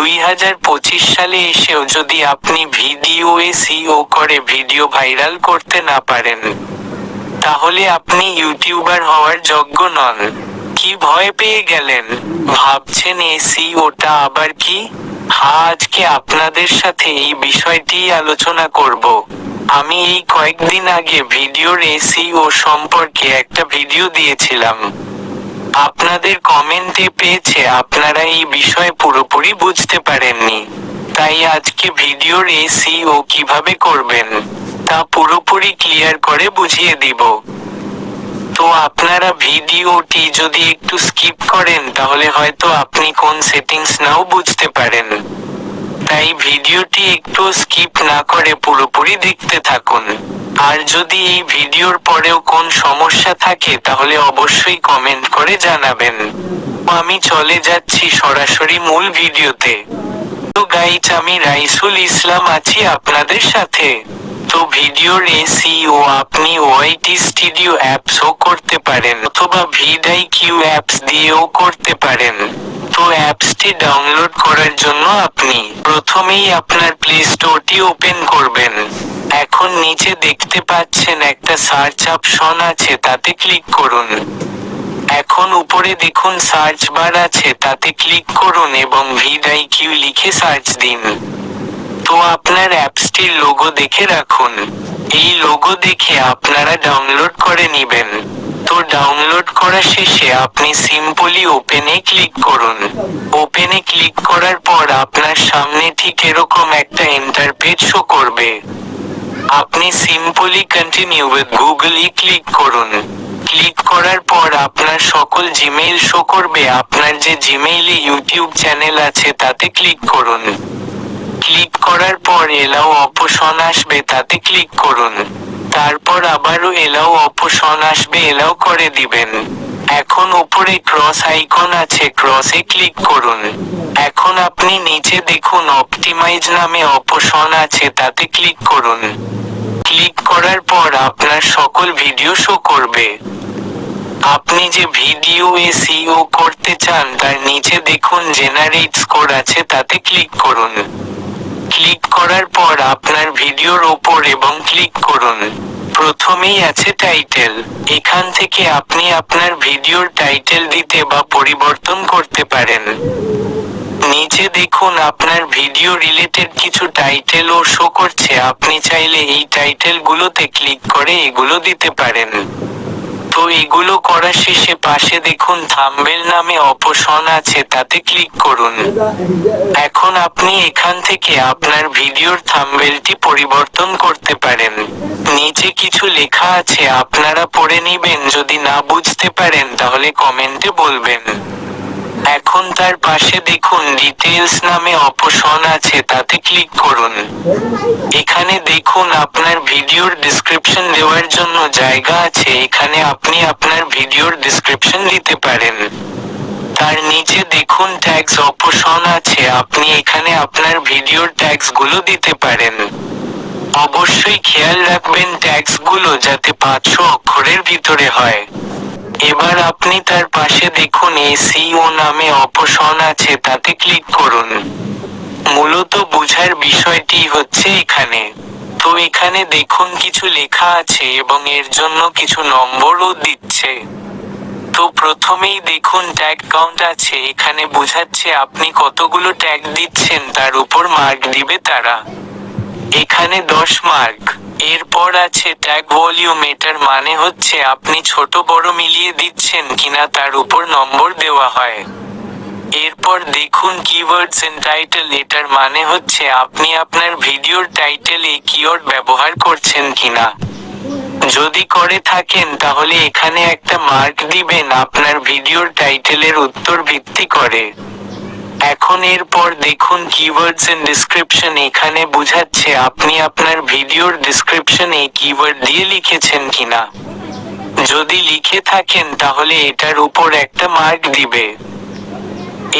দুই হাজার পঁচিশ সালে এসেও যদি আপনি ভিডিও এসিও করে ভিডিও ভাইরাল করতে না পারেন, তাহলে আপনি ইউটিউবার হওয়ার যোগ্য নন। কি ভয় পেয়ে গেলেন? ভাবছেন এসিওটা আবার কি? হ্যাঁ আজকে আপনাদের সাথে এই বিষয়টি আলোচনা করব। আমি এই কয়েকদিন আগে ভিডিওর এসিও সম্পর্কে একটা ভিডিও দিয়েছিলাম। আপনাদের কমেন্টে পেয়েছে, আপনারা এই বিষয়ে পুরোপুরি বুঝতে পারেননি। তাই আজকে ভিডিওর এসিও কীভাবে করবেন, তা পুরোপুরি ক্লিয়ার করে বুঝিয়ে দিব। তো আপনারা ভিডিওটি যদি একটু স্কিপ করেন, তাহলে হয়তো আপনি কোন সেটিংস নাও বুঝতে পারেন। তাই ভিডিওটি একটু স্কিপ না করে পুরোপুরি দেখতে থাকুন। আর যদি এই ভিডিওর পরেও কোন সমস্যা থাকে, তাহলে অবশ্যই কমেন্ট করে জানাবেন। আমি চলে যাচ্ছি সরাসরি মূল ভিডিওতে। তো গাইচ আমি রাইসুল ইসলাম আছি আপনাদের সাথে। তো ভিডিওর এসিও আপনি ওয়াইটি স্টুডিও অ্যাপসও করতে পারেন অথবা ভিডাই কিউ অ্যাপস দিয়েও করতে পারেন। তো অ্যাপসটি ডাউনলোড করার জন্য আপনি প্রথমেই আপনার প্লে স্টোরটি ওপেন করবেন। এখন নিচে দেখতে পাচ্ছেন একটা সার্চ অপশন আছে, তাতে ক্লিক করুন। এখন উপরে দেখুন সার্চ বার আছে, তাতে ক্লিক করুন এবং ভিডাই কিউ লিখে সার্চ দিন। তো আপনার অ্যাপসটির লোগো দেখে রাখুন। এই লোগো দেখে আপনারা ডাউনলোড করে নেবেন। তো ডাউনলোড করা শেষে আপনি সিম্পলি ওপেনে ক্লিক করুন। ওপেনে ক্লিক করার পর আপনার সামনে ঠিক এরকম একটা ইন্টারপেজ শো করবে। আপনি সিম্পলি কন্টিনিউ উইথ গুগলই ক্লিক করুন। ক্লিক করার পর আপনার সকল জিমেইল শো করবে। আপনার যে জিমেইলে ইউটিউব চ্যানেল আছে, তাতে ক্লিক করুন। ক্লিক করার পর এলাও অপশন আসবে, তাতে ক্লিক করুন। তারপর আবারও এলাও অপশন আসবে, এলাও করে দিবেন। এখন উপরে ক্রস আইকন আছে ক্রসে ক্লিক করুন। এখন আপনি নিচে দেখুন অপটিমাইজ নামে অপশন আছে, তাতে ক্লিক করুন। ক্লিক করার পর আপনার সকল ভিডিও শো করবে। আপনি যে ভিডিও এসইও করতে চান, তার নিচে দেখুন জেনারেট স্কোর আছে, তাতে ক্লিক করুন। ক্লিক করার পর আপনার ভিডিওর ওপর এবং ক্লিক করুন। প্রথমেই আছে টাইটেল এখান থেকে আপনি আপনার ভিডিওর টাইটেল দিতে বা পরিবর্তন করতে পারেন। নিচে দেখুন আপনার ভিডিও রিলেটেড কিছু টাইটেল ও শো করছে। আপনি চাইলে এই টাইটেলগুলোতে ক্লিক করে এগুলো দিতে পারেন। তো এগুলো করা শেষে পাশে দেখুন থাম্বেল নামে অপশন আছে, তাতে ক্লিক করুন। এখন আপনি এখান থেকে আপনার ভিডিওর থাম্বেলটি পরিবর্তন করতে পারেন। নিচে কিছু লেখা আছে, আপনারা পড়ে নিবেন, যদি না বুঝতে পারেন তাহলে কমেন্টে বলবেন। এখন তার পাশে দেখুন ডিটেলস নামে অপশন আছে, তাতে ক্লিক করুন। এখানে দেখুন আপনার ভিডিওর ডিসক্রিপশন দেওয়ার জন্য জায়গা আছে, এখানে আপনি আপনার ভিডিওর ডিসক্রিপশন দিতে পারেন। তার নিচে দেখুন ট্যাগস অপশন আছে, আপনি এখানে আপনার ভিডিওর ট্যাগসগুলো দিতে পারেন। অবশ্যই খেয়াল রাখবেন ট্যাগসগুলো যাতে পাঁচশো অক্ষরের ভিতরে হয়। এবার আপনি তার পাশে দেখুন এসিও নামে অপশন আছে, তাতে ক্লিক করুন। মূলত বোঝার বিষয়টি হচ্ছে এখানে। তো এখানে দেখুন, কিছু লেখা আছে এবং এর জন্য কিছু নম্বরও দিচ্ছে। তো প্রথমেই দেখুন ট্যাগ কাউন্ট আছে, এখানে বোঝাচ্ছে আপনি কতগুলো ট্যাগ দিচ্ছেন, তার উপর মার্ক দিবে তারা। এখানে দশ মার্ক এরপর আছে ট্যাগ ভলিউম এটার মানে হচ্ছে আপনি ছোট বড় মিলিয়ে দিচ্ছেন কিনা তার উপর নম্বর দেওয়া হয়। এরপর দেখুন কিওয়ার্ডস এন্ড টাইটেল এটার মানে হচ্ছে আপনি আপনার ভিডিওর টাইটেল এই কিওয়ার্ড ব্যবহার করছেন কিনা। যদি করে থাকেন তাহলে এখানে একটা মার্ক দিবেন আপনার ভিডিওর টাইটেলের উত্তর ভিত্তি করে। এখন এরপর দেখুন কিওয়ার্ডস এন্ড ডেসক্রিপশন এখানে বোঝাচ্ছে আপনি আপনার ভিডিওর ডেসক্রিপশন কিওয়ার্ড দিয়ে লিখেছেন কিনা। যদি লিখে থাকেন তাহলে এটার উপর একটা মার্ক দিবে।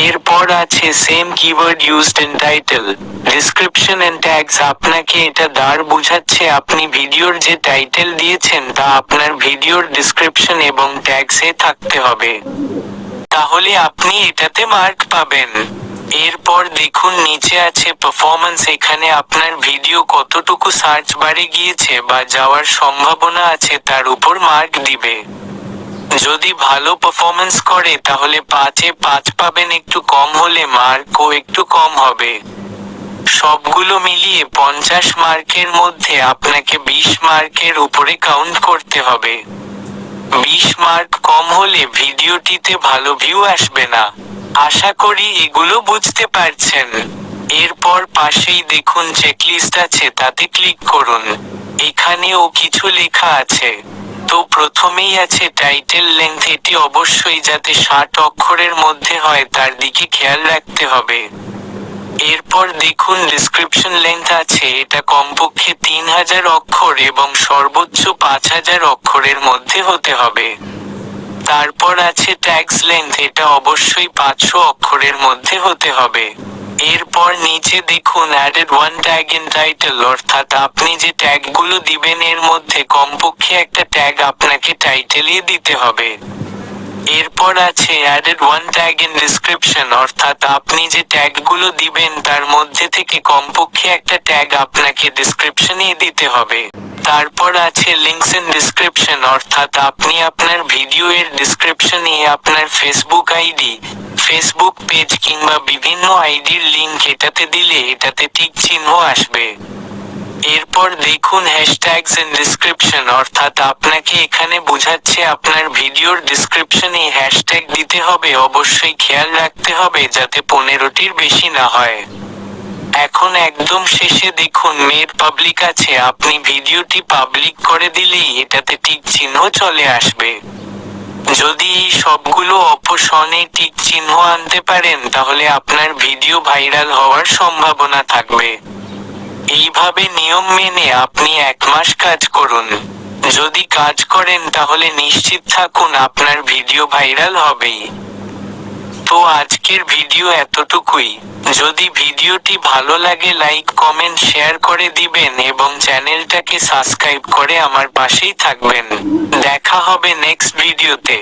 এরপর আছে same keyword used in title description and tags আপনাকে এটা দ্বার বুঝাচ্ছে আপনি ভিডিওর যে টাইটেল দিয়েছেন তা আপনার ভিডিওর ডেসক্রিপশন এবং ট্যাগসে থাকতে হবে। তাহলে আপনি এটাতে মার্ক পাবেন। এরপর দেখুন নিচে আছে পারফরম্যান্স এখানে আপনার ভিডিও কতটুকু সার্চ বারে গিয়েছে বা যাওয়ার সম্ভাবনা আছে তার উপর মার্ক দিবে। যদি ভালো পারফরমেন্স করে, তাহলে পাঁচে পাঁচ পাবেন, একটু কম হলে মার্কও একটু কম হবে। সবগুলো মিলিয়ে পঞ্চাশ মার্কের মধ্যে আপনাকে বিশ মার্কের উপরে কাউন্ট করতে হবে। বিশ মার্ক কম হলে ভিডিওটিতে ভালো ভিউ আসবে না। আশা করি এগুলো বুঝতে পারছেন। এরপর পাশেই দেখুন চেকলিস্ট আছে, তাতে ক্লিক করুন। এখানেও কিছু লেখা আছে। তো প্রথমেই আছে টাইটেল লেন্থ এটি অবশ্যই যাতে ষাট অক্ষরের মধ্যে হয়, তার দিকে খেয়াল রাখতে হবে। এরপর দেখুন ডিসক্রিপশন লেন্থ আছে। এটা কমপক্ষে তিন হাজার অক্ষর এবং সর্বোচ্চ পাঁচ হাজার অক্ষরের মধ্যে হতে হবে। তারপর আছে ট্যাক্স লেন্থ এটা অবশ্যই পাঁচশো অক্ষরের মধ্যে হতে হবে। এরপর নিচে দেখুন added one tag in title অর্থাৎ আপনি যে ট্যাগগুলো দিবেন এর মধ্যে কমপক্ষে একটা ট্যাগ আপনাকে টাইটেলে দিতে হবে। এরপর আছে added one tag in description অর্থাৎ আপনি যে ট্যাগগুলো দিবেন, তার মধ্যে থেকে কমপক্ষে একটা ট্যাগ আপনাকে ডিসক্রিপশনে দিতে হবে। তারপর আছে লিঙ্কস ইন ডিসক্রিপশন অর্থাৎ আপনি আপনার ভিডিও এর ডিসক্রিপশনে আপনার ফেসবুক আইডি ফেসবুক পেজ কিংবা বিভিন্ন আইডির লিংক এটাতে দিলে এটাতে টিক চিহ্ন আসবে। এরপর দেখুন হ্যাশট্যাগস ইন ডিসক্রিপশন অর্থাৎ আপনাকে এখানে বোঝাচ্ছে আপনার ভিডিওর ডিসক্রিপশনে হ্যাশট্যাগ দিতে হবে। অবশ্যই খেয়াল রাখতে হবে যাতে পনেরোটির বেশি না হয়। এখন একদম শেষে দেখুন, মেয়ের পাবলিক আছে। আপনি ভিডিওটি পাবলিক করে দিলেই এটাতে টিক চিহ্ন চলে আসবে। যদি এই সবগুলো অপশনে টিক চিহ্ন আনতে পারেন, তাহলে আপনার ভিডিও ভাইরাল হওয়ার সম্ভাবনা থাকবে। এইভাবে নিয়ম মেনে আপনি এক মাস কাজ করুন। যদি কাজ করেন, তাহলে নিশ্চিত থাকুন আপনার ভিডিও ভাইরাল হবেই। তো আজকের ভিডিও এতটুকুই। যদি ভিডিওটি ভালো লাগে, লাইক, কমেন্ট, শেয়ার করে দিবেন এবং চ্যানেলটাকে সাবস্ক্রাইব করে আমার পাশেই থাকবেন। দেখা হবে নেক্সট ভিডিওতে।